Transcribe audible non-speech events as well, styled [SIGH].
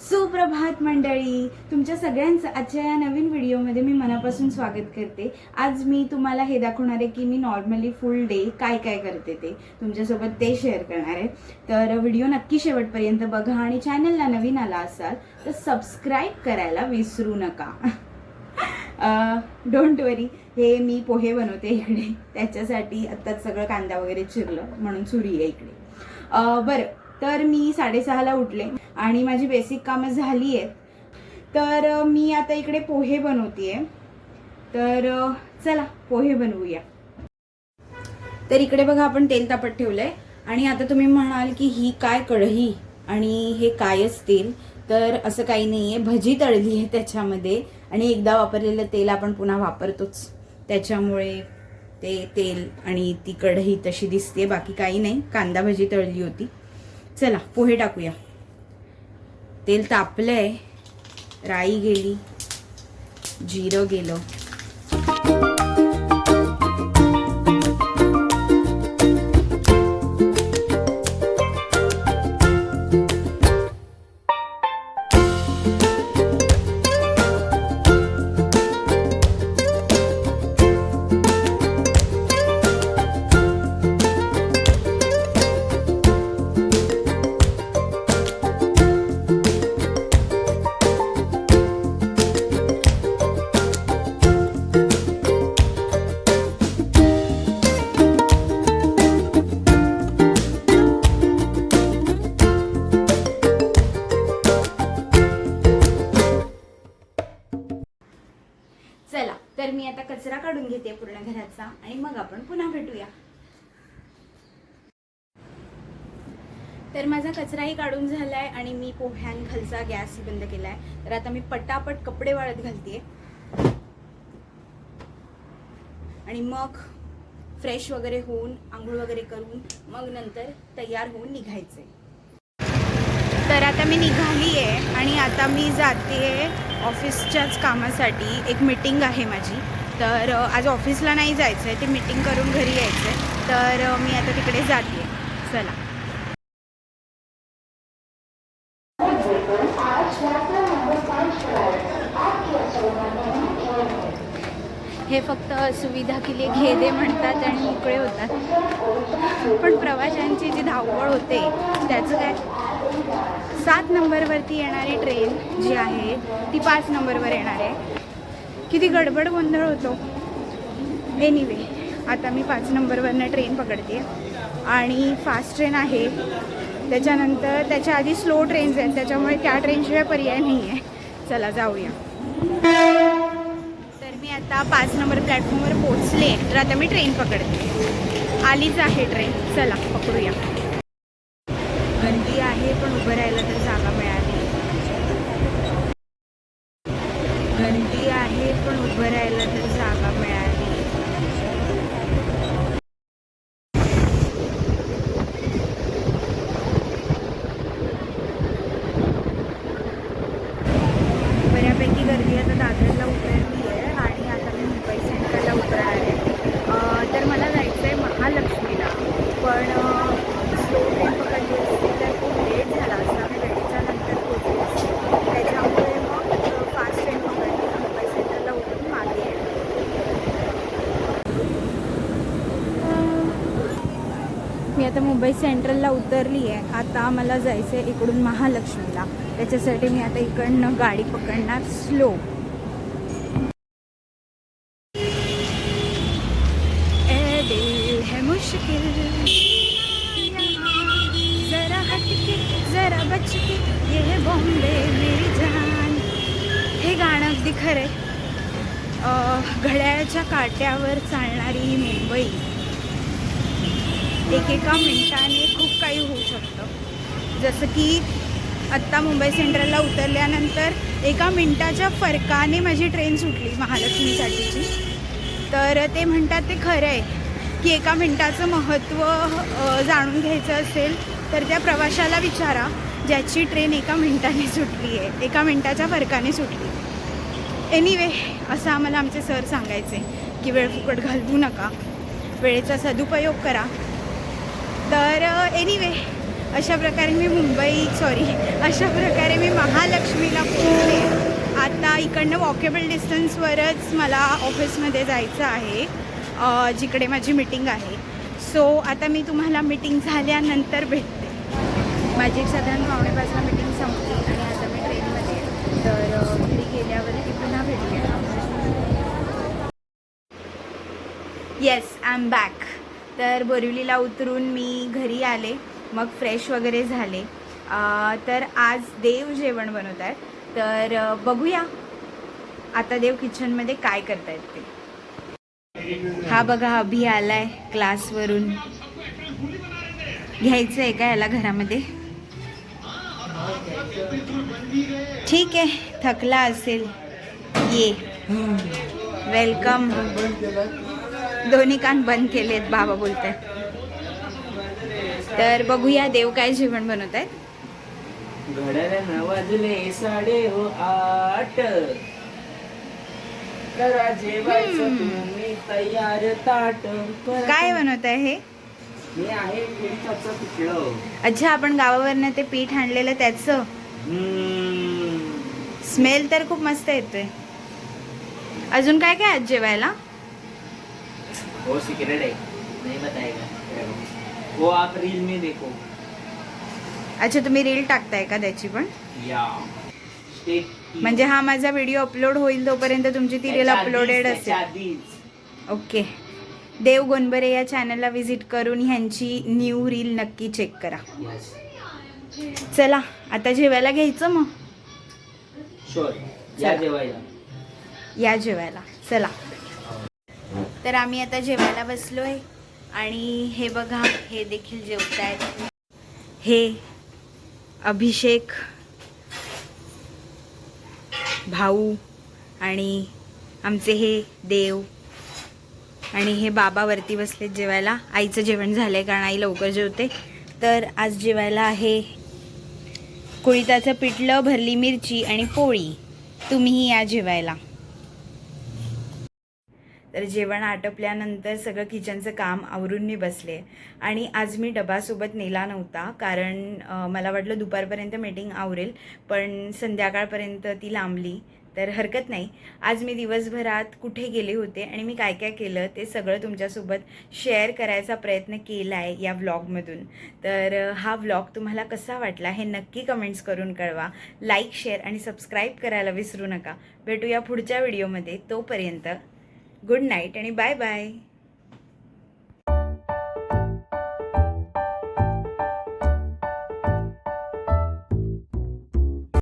सुप्रभात मंडळी. तुमच्या सगळ्यांचं आजच्या या नवीन व्हिडिओमध्ये मी मनापासून स्वागत करते. आज मी तुम्हाला हे दाखवणार आहे की मी नॉर्मली फुल डे काय काय करते ते तुमच्यासोबत ते शेअर करणार आहे. तर व्हिडिओ नक्की शेवटपर्यंत बघा आणि चॅनलला नवीन आला असाल तर सबस्क्राईब करायला विसरू नका. [LAUGHS] डोंट वरी हे मी पोहे बनवते इकडे. त्याच्यासाठी आत्ताच सगळं कांदा वगैरे चिरलं म्हणून सुरी आहे इकडे. बरं. तर मी साडेसहाला उठले आणि माझी बेसिक कामं झाली आहेत तर मी आता इकडे पोहे बनवते तर चला पोहे बनवूया. तर इकडे बघा आपण तेल तापत ठेवलं आहे आणि आता तुम्ही म्हणाल की ही काय कढई आणि हे कायच तेल. तर असं काही नाही आहे भजी तळली आहे त्याच्यामध्ये. आणि एकदा वापरलेलं तेल आपण पुन्हा वापरतोच. त्याच्यामुळे ते तेल आणि ती कढई तशी दिसते बाकी काही नाही. कांदा भजी तळली होती. चला पोहे टाकूया. तेल तापलंय राई गेली जिरं गेलं. कचरा काढून घेते पूर्ण घराचा. आणि मग आपण पुन्हा भेटूया. तर माझा कचराही काढून झालाय आणि मी पोह्यांखालचा गॅसही बंद केलाय. तर आता मी पटापट कपडे वाळत घालते आणि मग फ्रेश वगैरे होऊन आंघोळ वगैरे करून मग नंतर तयार होऊन निघायचे तर आता मी निघाली आहे आणि आता मी जाते ऑफिसच्याच कामासाठी. एक मीटिंग आहे माझी. तर आज ऑफिसला नाही जायचं आहे ते मीटिंग करून घरी यायचं आहे तर मी आता तिकडे जाते. चला. हे फक्त सुविधा केली घे दे म्हणतात आणि मोकळे होतात. पण प्रवाशांची जी धावपळ होते त्याचं काय? सात नंबरवरती येणारी ट्रेन जी आहे ती पाच नंबरवर येणार आहे. किती गडबड गोंधळ होतो. एनिवे आता मी पाच नंबरवरनं ट्रेन पकडते. आणि फास्ट ट्रेन आहे. त्याच्यानंतर त्याच्या आधी स्लो ट्रेन्स आहेत. त्याच्यामुळे त्या ट्रेनशिवाय पर्याय नाही आहे चला जाऊया. तर मी आता पाच नंबर प्लॅटफॉर्मवर पोचले तर आता मी ट्रेन पकडते. आलीच आहे ट्रेन चला पकडूया. गर्दी आहे पण उभं राहायला तर जागा मिळाली गर्दी आहे पण उभं राहायला तर जागा मिळाली. बऱ्यापैकी गर्दी आता दादरला उतरली आहे आणि आता मी मुंबई सेंट्रलला उतरणार आहे अं, तर मला जायचं आहे महालक्ष्मीला पण स्लो ट्रेन पकडली असती तर खूप लेट झाला असता मी वेळेच्या नंतर पोहोचली असते त्याच्यामुळे मग फास्ट ट्रेन पकडली मुंबई सेंट्रलला उतरून मागे आहे मी आता मुंबई सेंट्रलला उतरली आहे. आता मला जायचं आहे इकडून महालक्ष्मीला. त्याच्यासाठी मी आता इकडनं गाडी पकडणार स्लो. ए जरा जरा ये बॉम्बे मेरी हे गाणं अगदी खरं आहे अं, घड्याळाच्या काट्यावर चालणारी ही मुंबई. एकेका मिनटाने खूप काही होऊ शकतं. जसं की आत्ता मुंबई सेंट्रलला उतरल्यानंतर एका मिनटाच्या फरकाने माझी ट्रेन सुटली महालक्ष्मीसाठीची. तर ते म्हणतात ते खरं आहे की एका मिनटाचं महत्त्व जाणून घ्यायचं असेल तर त्या प्रवाशाला विचारा ज्याची ट्रेन एका मिनटाने सुटली आहे एका मिनटाच्या फरकाने सुटली. एनिवे असं आम्हाला आमचे सर सांगायचे की वेळ फुकट घालवू नका. वेळेचा सदुपयोग करा. तर एनिवे अशा प्रकारे मी मुंबई सॉरी अशा प्रकारे मी महालक्ष्मीला पोहोचले. आता इकडनं वॉकेबल डिस्टन्सवरच मला ऑफिसमध्ये जायचं आहे जिकडे माझी मीटिंग आहे. सो आता मी तुम्हाला मीटिंग झाल्यानंतर भेटते. माझी साधारण पावणे मिटिंग मीटिंग संपली आणि आता मी ट्रेनमध्ये तर घरी गेल्यावरती पुन्हा भेटूया. येस आय एम बॅक तर बोरिवलीला उतरून मी घरी आले मग फ्रेश वगैरे झाले. तर आज देव जेवण बनवत आहेत तर बघूया. आता देव किचनमध्ये काय करतायत ते. हा बघा अभि आलाय क्लासवरून. घ्यायचं आहे का याला घरामध्ये? ठीक आहे थकला असेल. ये. वेलकम दोन्ही कान बंद केलेत बाबा बोलतात तर बघूया देव काय जेवण बनवत आहेत. घड्याळ्यानं वाजले साडे हो आठ. करा जेवायचं हम्म. तुम्ही तयार ताट. करा. काय बनवत आहे हे? हे आहे पिठाचं पिठलं. अच्छा आपण गावावरनं ते पीठ आणलेलं त्याचं. स्मेल तर खूप मस्त येतोय. अजून काय काय आज जेवायला? वो सिक्रेट है। नहीं बताएगा। वो आप रील में देखो। अच्छा तुम्ही रील टाकताय का त्याची पण? या। म्हणजे हा माझा व्हिडिओ अपलोड होईल तोपर्यंत तुमची ती रील अपलोडेड असेल. ओके देव गोंबरे या चॅनलला व्हिजिट करून ह्यांची न्यू रील नक्की चेक करा. Yes. चला आता जेवायला घ्यायचं मग? या जेवायला. चला. तर आम्ही आता जेवायला बसलो आहे आणि हे बघा हे देखील जेवत आहेत हे अभिषेक भाऊ आणि आमचे हे देव आणि हे बाबा वरती बसलेत जेवायला. आईचं जेवण झालं आहे कारण आई लवकर जेवते. तर आज जेवायला आहे कुळिताचं पिठलं भरली मिरची आणि पोळी. तुम्हीही या जेवायला. तर जेवण आटपल्यानंतर सगळं किचनचं काम आवरून मी बसले. आणि आज मी डबासोबत नेला नव्हता कारण मला वाटलं दुपारपर्यंत मीटिंग आवरेल पण संध्याकाळपर्यंत ती लांबली तर हरकत नाही. आज मी दिवसभरात कुठे गेले होते आणि मी काय काय केलं ते सगळं तुमच्यासोबत शेअर करायचा प्रयत्न केला आहे या व्लॉगमधून तर हा व्लॉग तुम्हाला कसा वाटला हे नक्की कमेंट्स करून कळवा. लाईक शेअर आणि सबस्क्राईब करायला विसरू नका. भेटूया पुढच्या व्हिडिओमध्ये तोपर्यंत गुड नाईट आणि बाय बाय